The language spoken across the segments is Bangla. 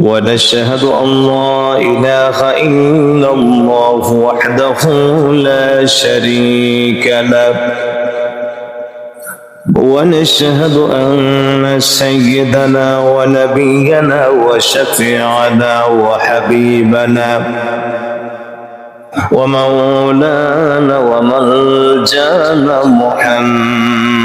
ونشهد أن لا إله إلا الله وحده لا شريك له. ونشهد أن سيدنا ونبينا وشفيعنا وحبيبنا ومولانا وملجانا محمد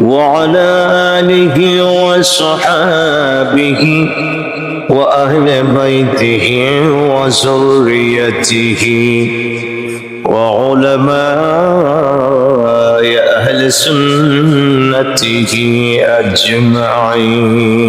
وعلى آله وصحابه وأهل بيته وذريته وعلماء أهل سنته أجمعين.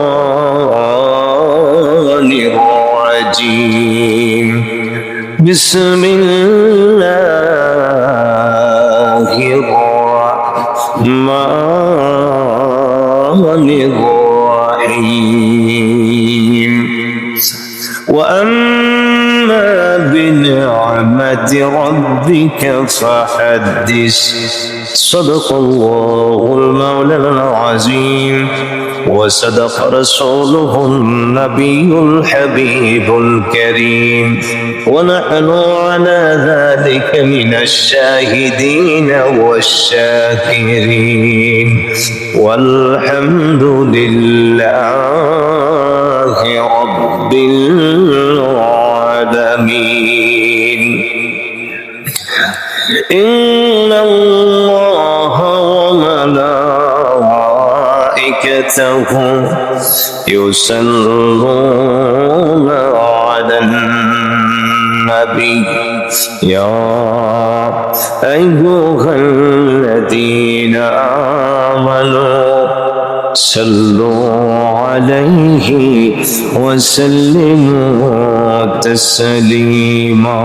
بسم الله الرحمن الرحيم. وأما بنعمة ربك فحدث. صدق الله العظيم وصدق رسوله النبي الحبيب الكريم. ونحن على ذلك من الشاهدين والشاكرين. والحمد لله رب العالمين. إن الله وملائكته يصلون على النبي. يا أيها الذين آمنوا صلوا عليه وسلموا تسليما.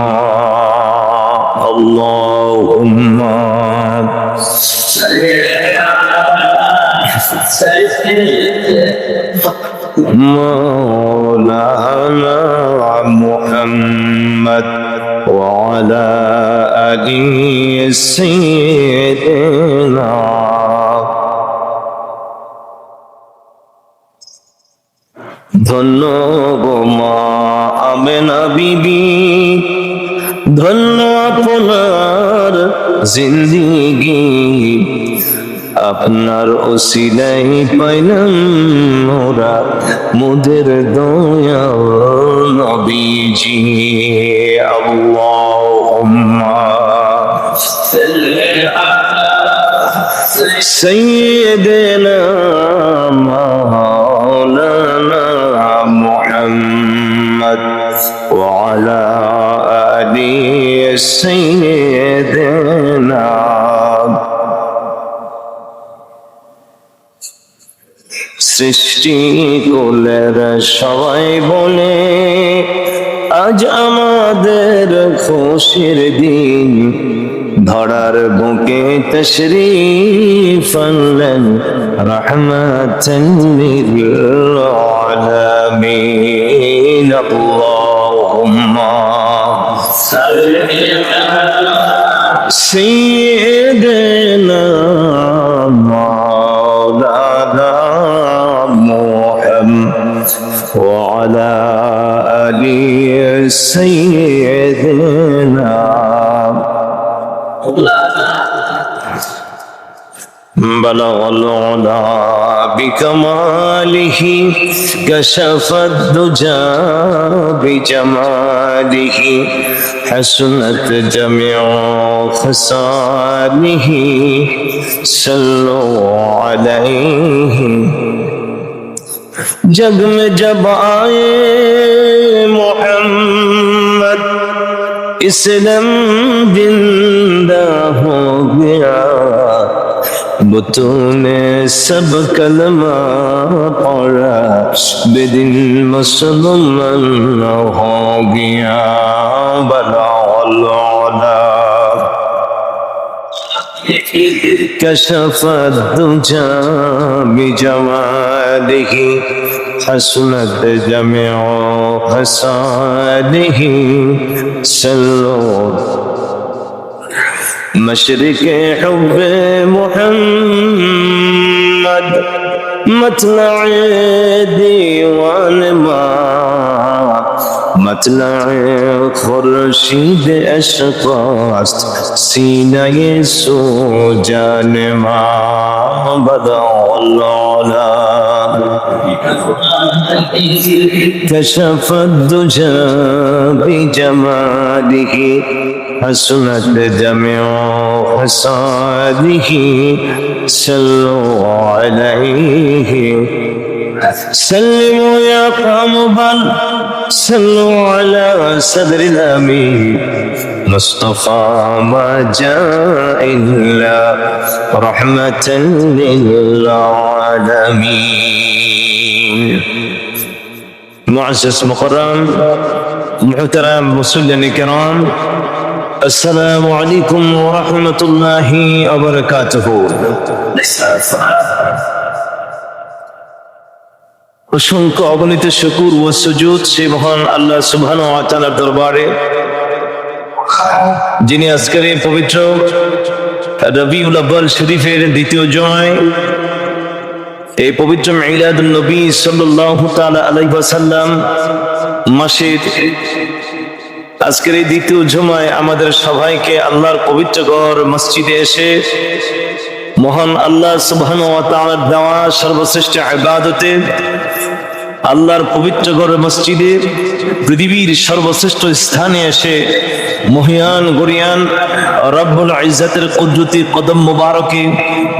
اللهم مولانا محمد وعلى آله سيدنا ধন্য গো মা আমেনা বিবি ধন্য আপনার জিন্দিগি আপনার ওসিলাই পাইলাম মোরা মুদের দয়া নবীজি আল্লাহুম্মা سيدنا مولانا محمد وعلى آل سيدنا সৃষ্টি কোলের সবাই বলে আজ আমাদের খুশির দিন। ধরার বুকে শ্রী ফলেন রহমাতান লিল وعلى آل سيدنا. بلغ العلا بكماله كشف الدجى بجماله حسنت جميع خصاله صلوا عليه. जग में जब आए मोहम्मद इसलम जिंदा हो गया बुतों ने सब कलमा पढ़ा बेदिन मुसलमान हो गया बला كشف الدجى بجماله حسنت جميع خصاله سلوا مشرق حب محمد مطلع ديوان ما مطلع خورشید عشق است سینه سو جان ما بدا العلا كشف الدجى بجماله حسنت جميع خصاله صلوا عليه سلموا يا قوم بل صلوا على صدر الأمين. مصطفى ما جاء إلا رحمة للعالمين. معزز مكرم محترم مسلم الكرام السلام عليكم ورحمة الله وبركاته. অসংখ্য অগণিত শুকুর ও সুজুদ সে মহান আল্লাহ সুবহান ওয়া তাআলার দরবারে, যিনি আজকের এই পবিত্র রবিউল আব্বাল শরীফের দ্বিতীয় জয় এই পবিত্র মিলাদুন নবী সাল্লাল্লাহু তাআলা আলাইহি ওয়াসাল্লাম মাসের আজকের এই দ্বিতীয় জুমায় আমাদের সবাইকে আল্লাহর পবিত্র ঘর মসজিদে এসে মহান আল্লাহ সুবহান ওয়া তাআলার দেওয়া সর্বশ্রেষ্ঠ ইবাদতে আল্লাহর পবিত্র ঘর মসজিদে পৃথিবীর সর্বশ্রেষ্ঠ স্থানে এসে মহিয়ান, গরিয়ান, রব্বুল ইজ্জাতের কুদরতি কদম মুবারকে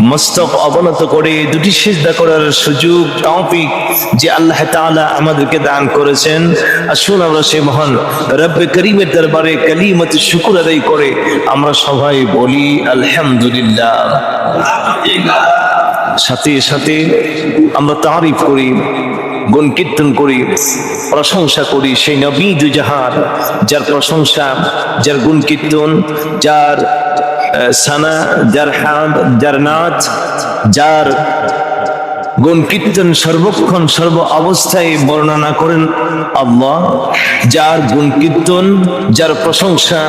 মস্তক অবনত করে দুটি সিজদা করার সুযোগ, তৌফিক যে আল্লাহ তাআলা আমাদেরকে দান করেছেন। আসুন আমরা সেই মহান রব্বে করিমের দরবারে কালিমত শুকুর আদায় করে আমরা সবাই বলি, আলহামদুলিল্লাহ। সাথে সাথে আমরা তারিফ করি। গুণ কীর্তন করি, প্রশংসা করি সেই নবী দুজাহার যার প্রশংসা, যার গুণ কীর্তন যার সানা, যার হাম যার নাচ, যার গুণ কীর্তন সর্বক্ষণ, সর্ব অবস্থায় বর্ণনা করেন আল্লাহ, যার গুণ কীর্তন, যার প্রশংসা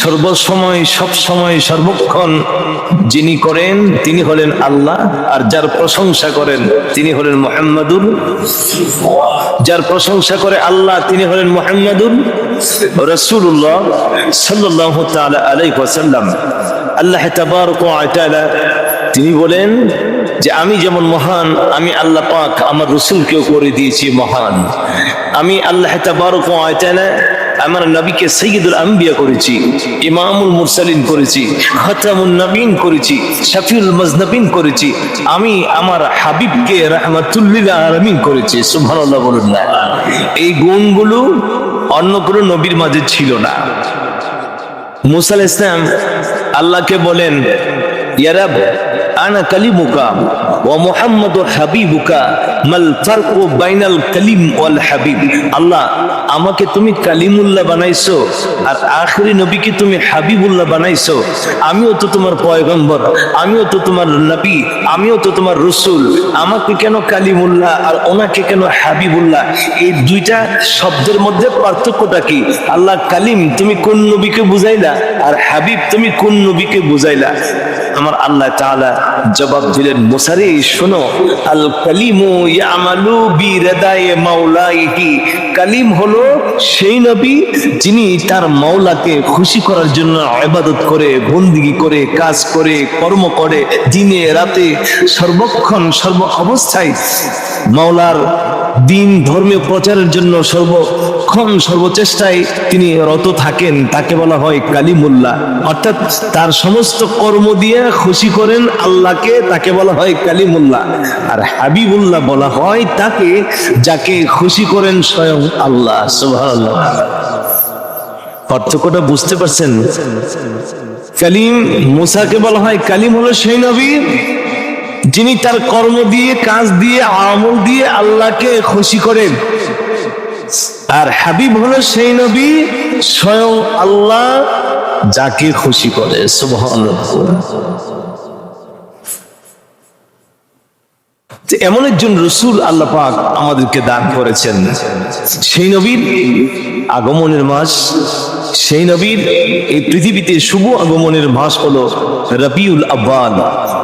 সর্বসময় সব সময় সর্বক্ষণ যিনি করেন, তিনি হলেন আল্লাহ, আর যার প্রশংসা করেন, তিনি হলেন মোহাম্মদুর যার প্রশংসা করে আল্লাহ, তিনি হলেন মোহাম্মদুর রসুল্লাহ সাল্লাহ ওয়াসাল্লাম। আল্লাহ তিনি বলেন যে আমি যেমন মহান, আমি আল্লাহ পাক আমার রসুলকেও করে দিয়েছি মহান। আমি আল্লাহ ওয়া তাআলা আমার নবীকে সৈয়দুল আম্বিয়া করেছি, ইমামুল মুরসালিন করেছি, খতামুন নবীন করেছি, শফিউল মজনবিন করেছি। আমি আমার হাবিবকে রাহমাতুল্লিল আলামিন করেছি, সুবহানাল্লাহ বলুন না। এই গুণগুলো অন্য কোনো নবীর মাঝে ছিল না। মুসা আলাইহিস ইসলাম আল্লাহকে বলেন ইয়ারাব আনা কালিমুকা ওয়া মুহাম্মাদু হাবিবুকা, মাল ফারকু বাইনাল কালিম ওয়াল হাবিব। আল্লাহ, আমাকে তুমি কালিমুল্লাহ বানাইছো আর আখরি নবীকে তুমি হাবিবুল্লাহ বানাইছো। আমিও তো তোমার পয়গম্বর, আমিও তো তোমার নবী, আমিও তো তোমার রসুল। আমাকে কেন কালিমুল্লাহ আর ওনাকে কেন হাবিবুল্লাহ? এই দুইটা শব্দের মধ্যে পার্থক্যটা কি? আল্লাহ, কালিম তুমি কোন নবীকে বুঝাইলা আর হাবিব তুমি কোন নবীকে বুঝাইলা? আমার আল্লাহ তাআলা জবাব দিলেন, মুসারে, শোনো আল কালিমু ইয়ামালু বি রেদায়ে মাওলাইহি। কালিম হলো সেই নবী যিনি তার মাওলাকে খুশি করার জন্য ইবাদত করে, বন্দিগি করে, কাজ করে, কর্ম করে, দিনে রাতে সর্বক্ষণ, সর্ব অবস্থায় মাওলার দিন ধর্মীয় প্রচারের জন্য সর্বক্ষণ সর্বচেষ্টায় তিনি রত থাকেন, তাকে বলা হয় কালিমুল্লাহ। অর্থাৎ তার সমস্ত কর্ম দিয়ে খুশি করেন আল্লাহকে, তাকে বলা হয় কালিমুল্লাহ। আর হাবিবুল্লাহ বলা হয় তাকে, যাকে খুশি করেন স্বয়ং আল্লাহ পার্থক্যটা বুঝতে পারছেন? কালিম মুসাকে বলা হয় কালিম হলো সেই নবী যিনি তার কর্ম দিয়ে, কাজ দিয়ে, আমল দিয়ে আল্লাহকে খুশি করেন। আর হাবিব হলো সেই নবী স্বয়ং আল্লাহ যাকে খুশি করে। এমন একজন রসুল আল্লাহ পাক আমাদেরকে দান করেছেন। সেই নবীর আগমনের মাস সেই নবীর এই পৃথিবীতে শুভ আগমনের মাস হলো রবিউল আব্বাল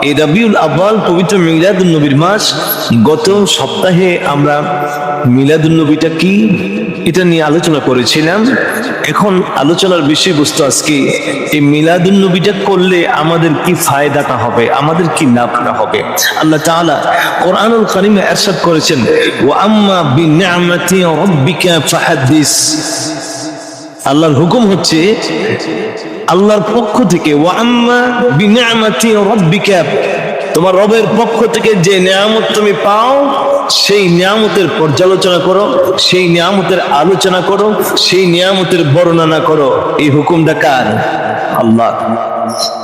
এই রবিউল আব্বাল পবিত্র মিলাদুল নবীর মাস গত সপ্তাহে আমরা মিলাদুল নবীটা কি এটা নিয়ে আলোচনা করেছিলাম এখন আলোচনার বিষয়বস্তু আজকে এই মিলাদুল নবীটা করলে আমাদের কি ফায়দাটা হবে আমাদের কি লাভটা হবে আল্লাহ তাআলা কোরআনুল কারিমে ارشاد করেছেন ওয়া আম্মা বিনিআমাতি রাব্বিকা ফাহাদ্দিস আল্লাহর হুকুম হচ্ছে আল্লাহর পক্ষ থেকে তোমার রবের পক্ষ থেকে যে নিয়ামত তুমি পাও, সেই নিয়ামতের পর্যালোচনা করো, সেই নিয়ামতের আলোচনা করো, সেই নিয়ামতের বর্ণনা করো। এই হুকুমটা কার? আল্লাহ।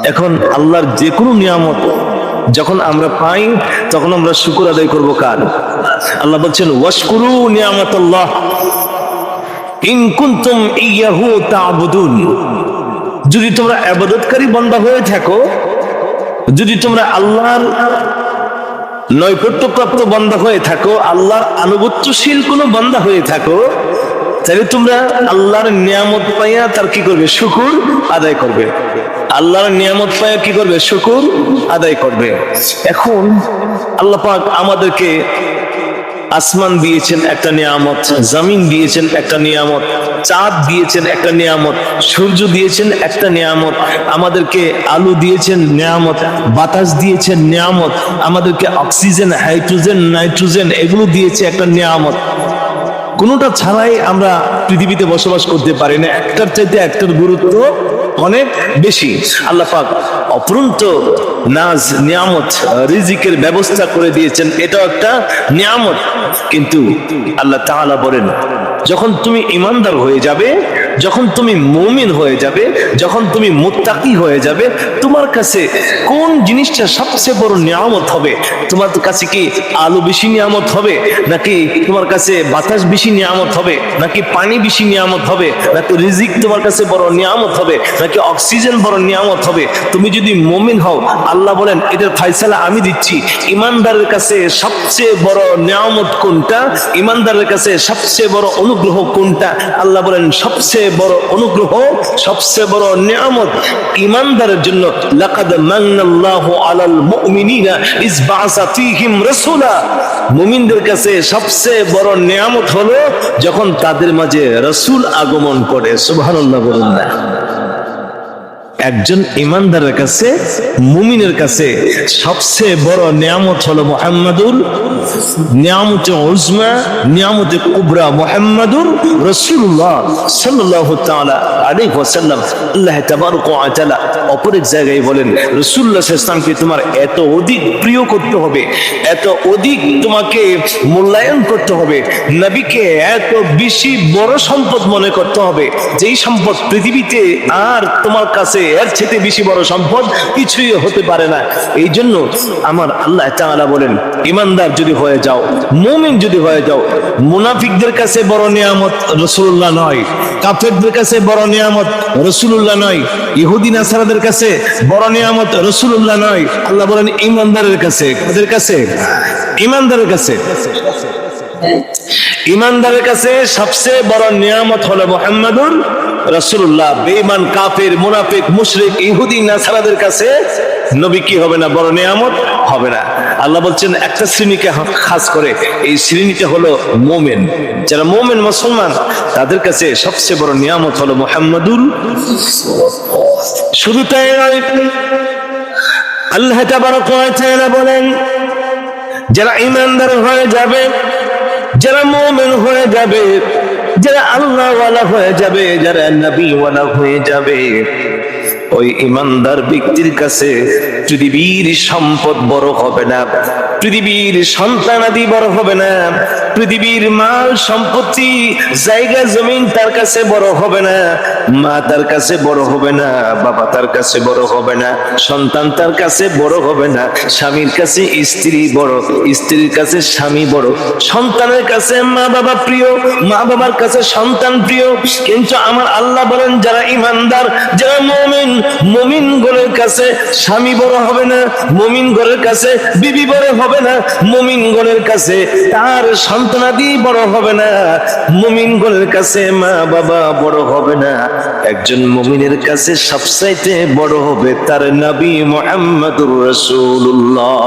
এখন আল্লাহর যে কোনো নিয়ামত যখন আমরা পাই, তখন আমরা শুকুর আদায় করব কার? আল্লাহ বলছেন, ওয়াশকুরু নিয়ামত আল্লাহ যদি তোমরা আবাদতকারী বান্দা হয়ে থাকো, যদি তোমরা আল্লাহর নৈকট্যপ্রাপ্ত বান্দা হয়ে থাকো, আল্লাহর আনুগত্যশীল কোনো বান্দা হয়ে থাকো, তাহলে তোমরা আল্লাহর নিয়ামত পাইয়া তার কি করবে? শুকুর আদায় করবে। আল্লাহর নিয়ামত পাইয়া কি করবে? শুকুর আদায় করবে। এখন আল্লাহ পাক আমাদেরকে আসমান দিয়েছেন একটা নিয়ামত, জমিন দিয়েছেন একটা নিয়ামত, চাঁদ দিয়েছেন একটা নিয়ামত, সূর্য দিয়েছেন একটা নিয়ামত, আমাদেরকে আলু দিয়েছেন নিয়ামত, বাতাস দিয়েছেন নিয়ামত, আমাদেরকে অক্সিজেন, হাইড্রোজেন, নাইট্রোজেন এগুলো দিয়েছে একটা নিয়ামত। কোনোটা ছাড়াই আমরা পৃথিবীতে বসবাস করতে পারি না, একটার চাইতে একটার গুরুত্ব অনেক বেশি। আল্লাহ পাক অপরন্ত নাজ, নিয়ামত, রিজিকের ব্যবস্থা করে দিয়েছেন, এটাও একটা নিয়ামত। কিন্তু আল্লাহ তাহলে বলেন যখন তুমি ইমানদার হয়ে যাবে যখন তুমি মুমিন হয়ে যাবে, যখন তুমি মুত্তাকি হয়ে যাবে, তোমার কাছে কোন জিনিসটা সবচেয়ে বড় নিয়ামত হবে? তোমার কাছে কি আলো বেশি নিয়ামত হবে? নাকি তোমার কাছে বাতাস বেশি নিয়ামত হবে? নাকি পানি বেশি নিয়ামত হবে? নাকি রিজিক তোমার কাছে বড় নিয়ামত হবে? নাকি অক্সিজেন বড় নিয়ামত হবে? তুমি যদি মুমিন হও, আল্লাহ বলেন এটার ফাইসালা আমি দিচ্ছি। ইমানদারের কাছে সবচেয়ে বড় নিয়ামত কোনটা? ইমানদারের কাছে সবচেয়ে বড় অনুগ্রহ কোনটা? আল্লাহ বলেন, সবচেয়ে বড় অনুগ্রহ, সবচেয়ে বড় নিয়ামত ইমানদারের জন্য লাকাদ মান্নাল্লাহু আলাল মুমিনিনা ইজ বাআসা ফীহিম রাসূলা। মুমিনদের কাছে সবচেয়ে বড় নিয়ামত হলো যখন তাদের মাঝে রাসূল আগমন করে। সুবহানাল্লাহ বলুন না। একজন ইমানদারের কাছে, মুমিনের কাছে সবচেয়ে বড় নিয়ামত হলো মোহাম্মদুর উজমা কুবরা মোহাম্মদুর রসুল্লাহ তাআলা আলাইহি ওয়াসাল্লাম। আল্লাহ অপর এক জায়গায় বলেন, রাসূলুল্লাহ সাল্লাল্লাহু তোমার এত অধিক প্রিয় করতে হবে, এত অধিক তোমাকে মূল্যায়ন করতে হবে, নবীকে এত বেশি বড় সম্পদ মনে করতে হবে, যেই সম্পদ পৃথিবীতে আর তোমার কাছে এর চেয়ে বেশি বড় সম্পদ কিছুই হতে পারে না। এই জন্য আমার আল্লাহ তাআলা বলেন, ইমানদার যদি হয়ে যাও, মুমিন যদি হয়ে যাও, মুনাফিকদের কাছে বড় নিয়ামত রসুল্লাহ নয়, কাফেরদের কাছে বড় নিয়ামত রসুল্লাহ নয়, ইহুদি নাসারাদের কাছে বড় নিয়ামত রসুল্লাহ নয়। আল্লাহ বলেন, ইমানদারের কাছে, কাদের কাছে? ইমানদারের কাছে। ইমানদারের কাছে সবচেয়ে বড় নিয়ামত হলো মোহাম্মদুর রাসূলুল্লাহ। বেঈমান, কাফের, মুনাফিক, মুশরিক, ইহুদি, নাসারাদের কাছে নবী কি হবে না? বড় নিয়ামত হবে না। আল্লাহ বলছেন, একটা শ্রেণীকে খাস করে, এই শ্রেণীটা হলো মোমেন। যারা মোমেন মুসলমান, তাদের কাছে সবচেয়ে বড় নিয়ামত হলো মোহাম্মদুল শুধু তাই নয়, আল্লাহ বলেন, যারা ইমানদার হয়ে যাবে যারা মোমেন হয়ে যাবে, যারা আল্লাহওয়ালা হয়ে যাবে, যারা নবীওয়ালা হয়ে যাবে, ওই ইমানদার ব্যক্তির কাছে পৃথিবীর সম্পদ বড় হবে না পৃথিবীর সন্তানাদি বড় হবে না পৃথিবীর মাল সম্পত্তি, জায়গা, জমিন তার কাছে বড় হবে না, মা তার কাছে বড় হবে না, বাবা তার কাছে বড় হবে না, সন্তান তার কাছে বড় হবে না, স্বামীর কাছে স্ত্রী বড়, স্ত্রীর কাছে স্বামী বড়, সন্তানের কাছে মা বাবা প্রিয়, মা বাবার কাছে সন্তান প্রিয়। কিন্তু আমার আল্লাহ বলেন, যারা ইমানদার, যারা মমিন মমিন গরের কাছে স্বামী বড় হবে না, মমিন গরের কাছে বিবি বড় হবে না, মমিন গরের কাছে তার সন্তানা দিয়ে বড় হবে না। মুমিন গোলের কাছে মা বাবা বড় হবে না। একজন মুমিনের কাছে সবসাইতে বড় হবে তার নবী মোহাম্মদুর রসুল্লাহ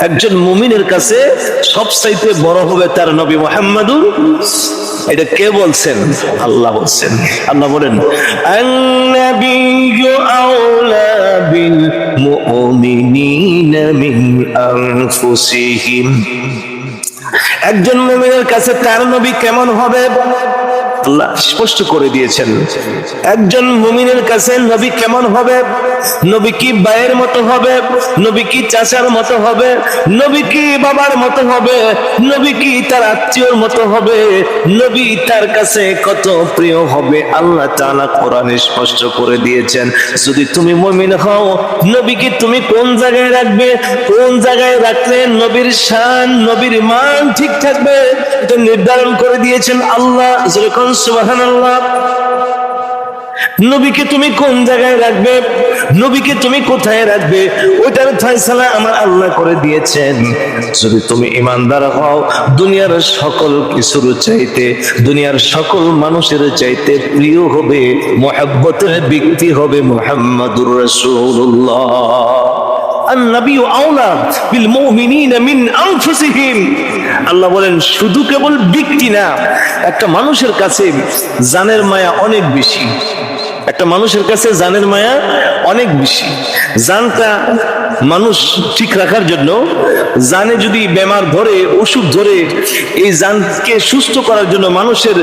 একজন মুমিনের কাছে সবচাইতে বড় হবে তার নবী মোহাম্মদুর। এটা কে বলছেন? আল্লাহ বলছেন। আল্লাহ বলেন মিন আনফুসিহিম। একজন মুমিনের কাছে তার নবী কেমন হবে? আল্লাহ স্পষ্ট করে দিয়েছেন। একজন মুমিনের কাছে নবী কেমন হবে? নবী কি ভাইয়ের মতো হবে? নবী কি চাচার মতো হবে? নবী কি বাবার মতো হবে? নবী কি তার আত্মীয়র মতো হবে? নবী তার কাছে কত প্রিয় হবে? আল্লাহ তাআলা কোরআনে স্পষ্ট করে দিয়েছেন। যদি তুমি মুমিন হও নবীকে তুমি কোন জায়গায় রাখবে? কোন জায়গায় রাখলে নবীর শান, নবীর মান ঠিক থাকবে? এটা নির্ধারণ করে দিয়েছেন, আল্লাহ, যেরকম সুবহানাল্লাহ, নবীকে তুমি কোন জায়গায় রাখবে, নবীকে তুমি কোথায় রাখবে, ওইটার ফয়সালা আমার আল্লাহ করে দিয়েছেন। যদি তুমি ইমানদার হও, দুনিয়ার সকল কিছুর চাইতে, দুনিয়ার সকল মানুষের চাইতে প্রিয় হবে, মোহাব্বতের ব্যক্তি হবে মোহাম্মদুর রাসূলুল্লাহ। النبي أولى بالمؤمنين من أنفسهم আল্লাহ বলেন শুধু কেবল ব্যক্তি না একটা মানুষের কাছে জানের মায়া অনেক বেশি একটা মানুষের কাছে জানের মায়া অনেক বেশি। জানটা মানুষ ঠিক রাখার জন্য জানে যদি বেমার ধরে ওষুধ ধরে, এই জানকে সুস্থ করার জন্য মানুষের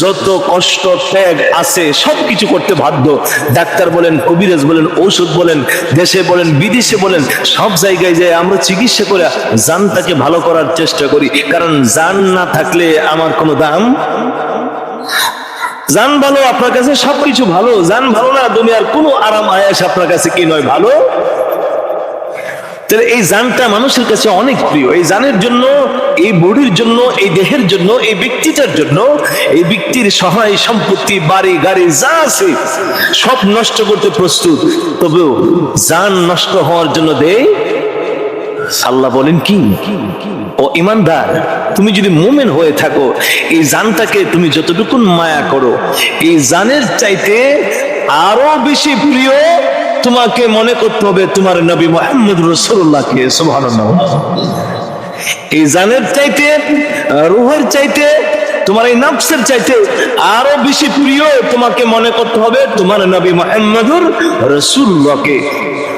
যত কষ্ট, ত্যাগ আছে সব কিছু করতে বাধ্য। ডাক্তার বলেন, কবিরাজ বলেন, ঔষধ বলেন, দেশে বলেন, বিদেশে বলেন, সব জায়গায় যায় আমরা চিকিৎসা করে জানটাকে ভালো করার চেষ্টা করি। কারণ জান না থাকলে আমার কোনো দাম জান ভালো আপনার কাছে সবকিছু ভালো, জান ভালো না, দুনিয়ার কোনো আরাম আয়াস আপনার কাছে কি নয়, ভালো? তাহলে এই জানটা মানুষের কাছে অনেক প্রিয়। এই জানের জন্য, এই বডির জন্য, এই দেহের জন্য, এই ব্যক্তিটার জন্য, এই ব্যক্তির সহায় সম্পত্তি, বাড়ি, গাড়ি, যা আছে, সব নষ্ট করতে প্রস্তুত। তবেও জান নষ্ট হওয়ার জন্য দেয় আল্লাহ বলেন কি? ও ইমানদার, তুমি যদি মোমেন হয়ে থাকো, এই জানটাকে তুমি যতটুকু মায়া করো, এই জানের চাইতে আরও বেশি প্রিয় তোমাকে মনে করতে হবে তোমার নবী মোহাম্মদ রসুল্লাহকে সুবহানাল্লাহ। এই জানের চাইতে, রুহের চাইতে, তোমার এই নফসের চাইতে আরও বেশি প্রিয় তোমাকে মনে করতে হবে তোমার নবী মোহাম্মদুর রসুল্লাহকে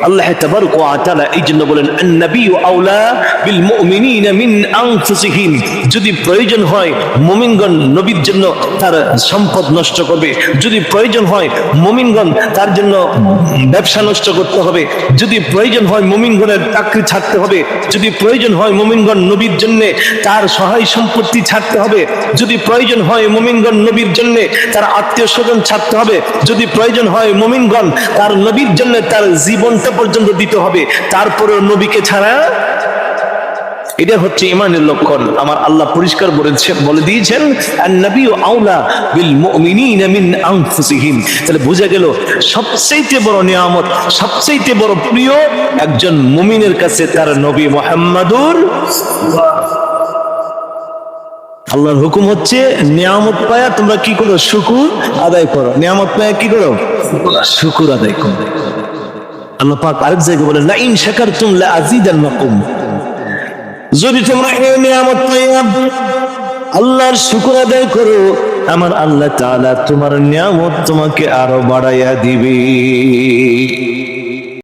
আল্লাহ তাবারক ওয়া তাআলা এই জন্য বলেন আন-নবী আউলা বিল মুমিনিনা মিন আনফুসিহিম। যদি প্রয়োজন হয়, মুমিনগণ নবীর জন্য তার সম্পদ নষ্ট করবে। যদি প্রয়োজন হয়, মুমিনগণ তার জন্য ব্যবসা নষ্ট করতে হবে। যদি প্রয়োজন হয়, মুমিনগণের চাকরি ছাড়তে হবে। যদি প্রয়োজন হয়, মুমিনগণ নবীর জন্য তার সহায় সম্পত্তি ছাড়তে হবে। যদি প্রয়োজন হয়, মুমিনগণ নবীর জন্য তার আত্মীয় স্বজন ছাড়তে হবে। যদি প্রয়োজন হয়, মুমিনগণ তার নবীর জন্য তার জীবনটা পর্যন্ত দিতে হবে। তারপরে নবীকে ছাড়া এটা হচ্ছে ইমানের লক্ষণ। আমার আল্লাহ পরিষ্কার বলেছেন বলে দিয়েছেন নবী আউলা বিল মুমিনিনা মিন আনফুসিহিম। তাহলে বোঝা গেল সবচেয়ে বড় নিয়ামত সবচেয়ে বড় প্রিয় একজন মুমিনের কাছে তার নবী মুহাম্মাদুর আল্লাহর হুকুম হচ্ছে, নিয়ামত পায়া তোমরা কি করো? শুকুর আদায় করো। নিয়ামত পায়া কি করো? শুকুর আদায় করো। আল্লাহ পাক আরেক জায়গায় বলেন, লা ইন শাকারতুম লা আযীদান্নাকুম যদি তোমরা এই নিয়ামত আল্লাহর শুকর আদায় করো, আমার আল্লাহ তাআলা তোমার নিয়ামত তোমাকে আরও বাড়াইয়া দিবে।